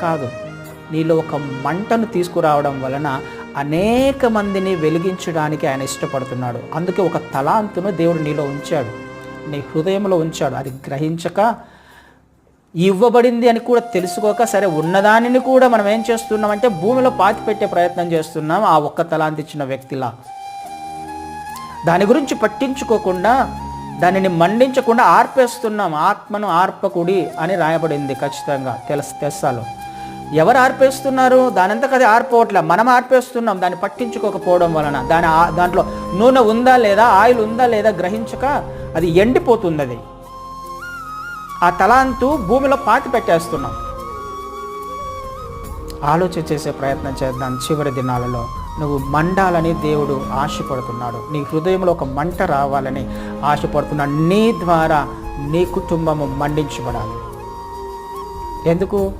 కాదు. నీలో ఒక మంటను తీసుకురావడం వలన అనేక మందిని వెలిగించడానికి ఆయన ఇష్టపడుతున్నాడు. అందుకే ఒక తలాంతును దేవుడు నీలో ఉంచాడు. నీ హృదయంలో ఉంచాడు. అది గ్రహించక ఇవ్వబడింది అని కూడా తెలుసుకోక సరే ఉన్నదానిని కూడా మనం ఏం చేస్తున్నామంటే భూమిలో పాతి పెట్టే ప్రయత్నం చేస్తున్నాం ఆ ఒక్క తలాంతి ఇచ్చిన వ్యక్తిలా. దాని గురించి పట్టించుకోకుండా దానిని మండించకుండా ఆర్పేస్తున్నాం. ఆత్మను ఆర్పకుడి అని రాయబడింది ఖచ్చితంగా. తెలుసు తెస్సాలో. ఎవరు ఆర్పేస్తున్నారు? దానంతకు అది ఆర్పోవట్లే. మనం ఆర్పేస్తున్నాం. దాన్ని పట్టించుకోకపోవడం వలన. దాని ఆ- దాంట్లో నూనె ఉందా లేదా ఆయిల్ ఉందా లేదా గ్రహించక అది ఎండిపోతుంది అది ఆ తలాంతు భూమిలో పాతి పెట్టేస్తున్నాం. ఆలోచన చేసే ప్రయత్నం చేద్దాం చివరి దినాలలో. నువ్వు మండాలని దేవుడు ఆశపడుతున్నాడు. నీ హృదయంలో ఒక మంట రావాలని ఆశపడుతున్నాడు నీ ద్వారా నీ కుటుంబము మండించబడాలి. ఎందుకు?